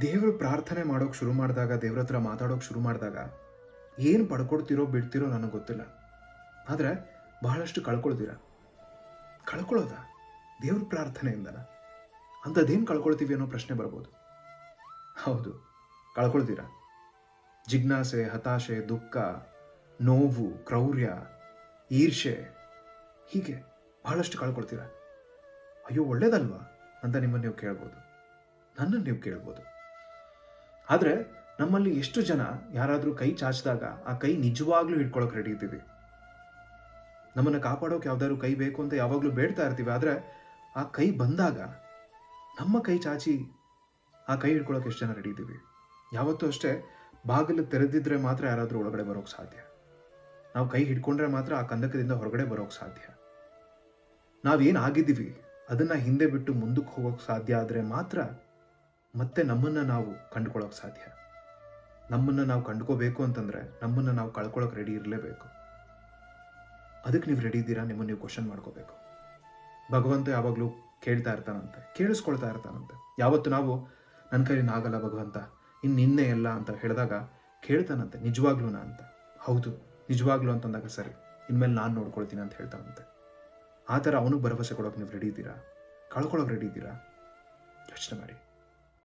ದೇವರು ಪ್ರಾರ್ಥನೆ ಮಾಡೋಕೆ ಶುರು ಮಾಡಿದಾಗ, ದೇವ್ರ ಹತ್ರ ಮಾತಾಡೋಕೆ ಶುರು ಮಾಡಿದಾಗ ಏನು ಪಡ್ಕೊಡ್ತಿರೋ ಬಿಡ್ತಿರೋ ನನಗೆ ಗೊತ್ತಿಲ್ಲ. ಆದರೆ ಬಹಳಷ್ಟು ಕಳ್ಕೊಳ್ತೀರ? ಕಳ್ಕೊಳ್ಳೋದ? ದೇವ್ರ ಪ್ರಾರ್ಥನೆಯಿಂದನ? ಅಂಥದ್ದೇನು ಕಳ್ಕೊಳ್ತೀವಿ ಅನ್ನೋ ಪ್ರಶ್ನೆ ಬರ್ಬೋದು. ಹೌದು, ಕಳ್ಕೊಳ್ತೀರ? ಜಿಜ್ಞಾಸೆ, ಹತಾಶೆ, ದುಃಖ, ನೋವು, ಕ್ರೌರ್ಯ ಈರ್ಷೆ ಹೀಗೆ ಬಹಳಷ್ಟು ಕಳ್ಕೊಳ್ತೀರ? ಅಯ್ಯೋ, ಒಳ್ಳೇದಲ್ವಾ ಅಂತ ನಿಮ್ಮನ್ನು ನೀವು ಕೇಳ್ಬೋದು. ನನ್ನನ್ನು ನೀವು ಕೇಳ್ಬೋದು. ಆದರೆ ನಮ್ಮಲ್ಲಿ ಎಷ್ಟು ಜನ ಯಾರಾದರೂ ಕೈ ಚಾಚಿದಾಗ ಆ ಕೈ ನಿಜವಾಗ್ಲೂ ಹಿಡ್ಕೊಳ್ಳೋಕೆ ರೆಡಿ ಇದ್ದೀವಿ. ನಮ್ಮನ್ನು ಕಾಪಾಡೋಕೆ ಯಾವ್ದಾದ್ರು ಕೈ ಬೇಕು ಅಂತ ಯಾವಾಗಲೂ ಬೇಡ್ತಾ ಇರ್ತೀವಿ. ಆದರೆ ಆ ಕೈ ಬಂದಾಗ ನಮ್ಮ ಕೈ ಚಾಚಿ ಆ ಕೈ ಹಿಡ್ಕೊಳಕ್ಕೆ ಎಷ್ಟು ಜನ ರೆಡಿ ಇದ್ದೀವಿ? ಯಾವತ್ತೂ ಅಷ್ಟೇ ಬಾಗಿಲು ತೆರೆದಿದ್ರೆ ಮಾತ್ರ ಯಾರಾದರೂ ಒಳಗಡೆ ಬರೋಕ್ಕೆ ಸಾಧ್ಯ. ನಾವು ಕೈ ಹಿಡ್ಕೊಂಡ್ರೆ ಮಾತ್ರ ಆ ಕಂದಕದಿಂದ ಹೊರಗಡೆ ಬರೋಕ್ಕೆ ಸಾಧ್ಯ. ನಾವೇನು ಆಗಿದ್ದೀವಿ ಅದನ್ನು ಹಿಂದೆ ಬಿಟ್ಟು ಮುಂದಕ್ಕೆ ಹೋಗೋಕ್ಕೆ ಸಾಧ್ಯ ಆದರೆ ಮಾತ್ರ ಮತ್ತೆ ನಮ್ಮನ್ನು ನಾವು ಕಂಡುಕೊಳ್ಳೋಕೆ ಸಾಧ್ಯ. ನಮ್ಮನ್ನು ನಾವು ಕಂಡುಕೋಬೇಕು ಅಂತಂದರೆ ನಮ್ಮನ್ನು ನಾವು ಕಳ್ಕೊಳ್ಳೋಕೆ ರೆಡಿ ಇರಲೇಬೇಕು. ಅದಕ್ಕೆ ನೀವು ರೆಡಿ ಇದ್ದೀರಾ ನಿಮ್ಮನ್ನು ನೀವು ಕ್ವಶನ್ ಮಾಡ್ಕೋಬೇಕು. ಭಗವಂತ ಯಾವಾಗಲೂ ಕೇಳ್ತಾ ಇರ್ತಾನಂತೆ, ಕೇಳಿಸ್ಕೊಳ್ತಾ ಇರ್ತಾನಂತೆ. ಯಾವತ್ತು ನಾವು ನನ್ನ ಕೈಲಿ ಆಗಲ್ಲ ಭಗವಂತ ಇನ್ನು ನಿನ್ನೆ ಎಲ್ಲ ಅಂತ ಹೇಳಿದಾಗ ಕೇಳ್ತಾನಂತೆ ನಿಜವಾಗ್ಲೂ ಅಂತ. ಹೌದು, ನಿಜವಾಗ್ಲೂ ಅಂತಂದಾಗ ಸರಿ, ಇನ್ಮೇಲೆ ನಾನು ನೋಡ್ಕೊಳ್ತೀನಿ ಅಂತ ಹೇಳ್ತಾನಂತೆ. ಆ ಥರ ಅವನಿಗೆ ಭರವಸೆ ಕೊಡೋಕೆ ನೀವು ರೆಡಿ ಇದ್ದೀರಾ? ಕಳ್ಕೊಳ್ಳೋಕೆ ರೆಡಿ ಇದ್ದೀರಾ? ಯೋಚನೆ ಮಾಡಿ.